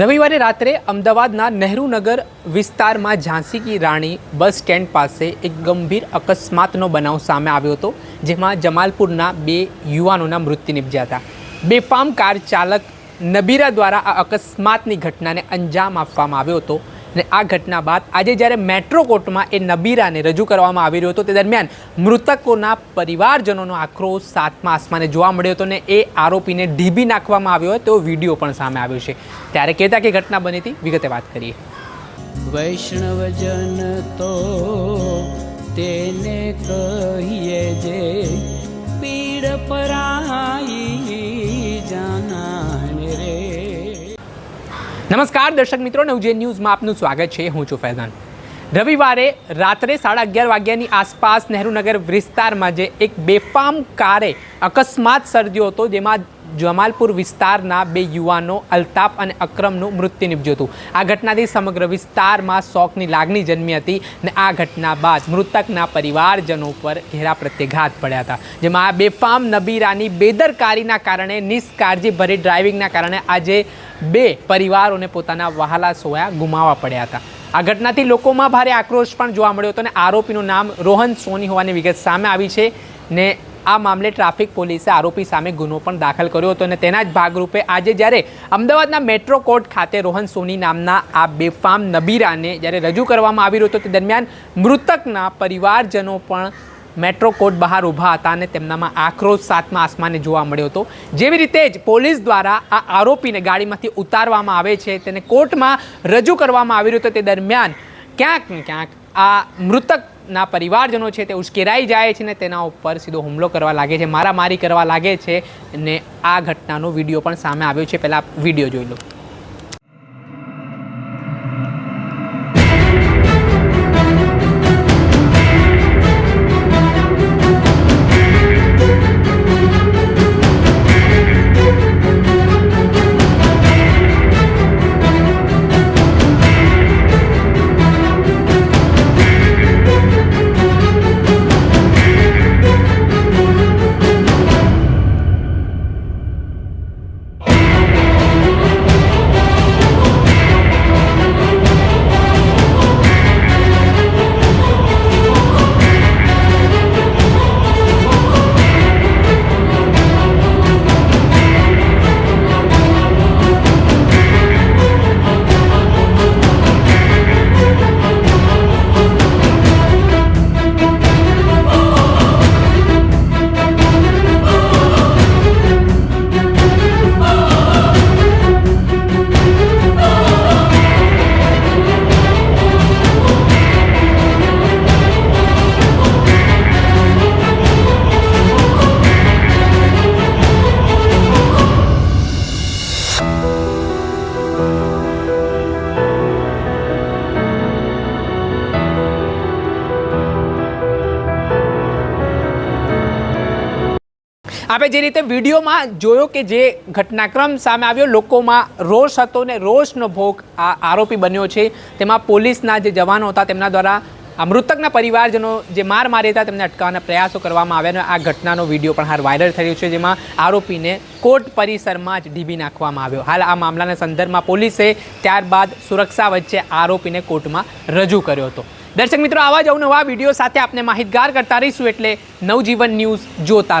રવિવારે રાત્રે અમદાવાદના નહેરુનગર વિસ્તારમાં ઝાંસી કી રાણી બસ સ્ટેન્ડ પાસે એક ગંભીર અકસ્માતનો બનાવ સામે આવ્યો હતો, જેમાં જમાલપુરના બે યુવાનોના મૃત્યુ નિપજ્યા હતા. બેફામ કાર ચાલક નબીરા દ્વારા આ અકસ્માતની ઘટનાને અંજામ આપવામાં આવ્યો હતો. અને આ ઘટના બાદ આજે જ્યારે મેટ્રો કોર્ટમાં એ નબીરાને રજૂ કરવામાં આવી રહ્યો હતો, તે દરમિયાન મૃતકોના પરિવારજનોનો આક્રોશ સાતમા આસમાને જોવા મળ્યો હતો ને એ આરોપીને ઢીબી નાખવામાં આવ્યો તેવો વીડિયો પણ સામે આવ્યો છે. ત્યારે કહેતા કે ઘટના બની હતી, વિગતે વાત કરીએ. વૈષ્ણવજન તો તેને કહીએ જે પીડ પરાઈ જાનાને રે નમસ્કાર દર્શક મિત્રો નવજે ન્યૂઝમાં આપનું સ્વાગત છે હું છું ફૈઝાન. રવિવારે રાત્રે સાડા અગિયાર વાગ્યાની આસપાસ નહેરુનગર વિસ્તારમાં જે એક બેફામ કારે અકસ્માત સર્જ્યો હતો, જેમાં જમાલપુર વિસ્તારના બે યુવાનો અલ્તાફ અને અક્રમનું મૃત્યુ નિપજ્યું હતું. આ ઘટનાથી સમગ્ર વિસ્તારમાં શોકની લાગણી જન્મી હતી અને આ ઘટના બાદ મૃતકના પરિવારજનો પર ઘેરા પ્રત્યાઘાત પડ્યા હતા. જેમાં આ બેફામ નબીરાની બેદરકારીના કારણે, નિષ્કાળજી ભરી ડ્રાઇવિંગના કારણે આજે બે પરિવારોને પોતાના વહાલા સોયા ગુમાવવા પડ્યા હતા. આ ઘટનાથી લોકોમાં ભારે આક્રોશ પણ જોવા મળ્યો હતો અને આરોપીનું નામ રોહન સોની હોવાની વિગત સામે આવી છે ને આ મામલે ટ્રાફિક પોલીસે આરોપી સામે ગુનો પણ દાખલ કર્યો હતો અને તેના જ ભાગરૂપે આજે જ્યારે અમદાવાદના મેટ્રો કોર્ટ ખાતે રોહન સોની નામના આ બેફામ નબીરાને જ્યારે રજૂ કરવામાં આવી રહ્યો હતો તે દરમિયાન મૃતકના પરિવારજનો પણ મેટ્રો કોર્ટ બહાર ઊભા હતા અને તેમનામાં આક્રોશ સાતમા આસમાને જોવા મળ્યો હતો. જેવી રીતે જ પોલીસ દ્વારા આ આરોપીને ગાડીમાંથી ઉતારવામાં આવે છે, તેને કોર્ટમાં રજૂ કરવામાં આવી રહ્યું હતું. તે દરમિયાન ક્યાંક ને ક્યાંક આ મૃતકના પરિવારજનો છે તે ઉશ્કેરાઈ જાય છે ને તેના ઉપર સીધો હુમલો કરવા લાગે છે, મારામારી કરવા લાગે છે ને આ ઘટનાનો વીડિયો પણ સામે આવ્યો છે. પહેલાં વીડિયો જોઈ લો. આપણે જે રીતે વિડીયોમાં જોયો કે જે ઘટનાક્રમ સામે આવ્યો, લોકોમાં રોષ હતો ને રોષનો ભોગ આ આરોપી બન્યો છે. તેમાં પોલીસના જે જવાનો હતા, તેમના દ્વારા આ મૃતકના પરિવારજનો જે માર મારી હતા, તેમને અટકાવવાના પ્રયાસો કરવામાં આવ્યા અને આ ઘટનાનો વીડિયો પણ હાલ વાયરલ થયો છે, જેમાં આરોપીને કોર્ટ પરિસરમાં જ ડીબી નાખવામાં આવ્યો. હાલ આ મામલાના સંદર્ભમાં પોલીસે ત્યારબાદ સુરક્ષા વચ્ચે આરોપીને કોર્ટમાં રજૂ કર્યો હતો. દર્શક મિત્રો, આવા જ અવનવા વીડિયો સાથે આપને માહિતગાર કરતા રહીશું એટલે નવજીવન ન્યૂઝ જોતા રહો.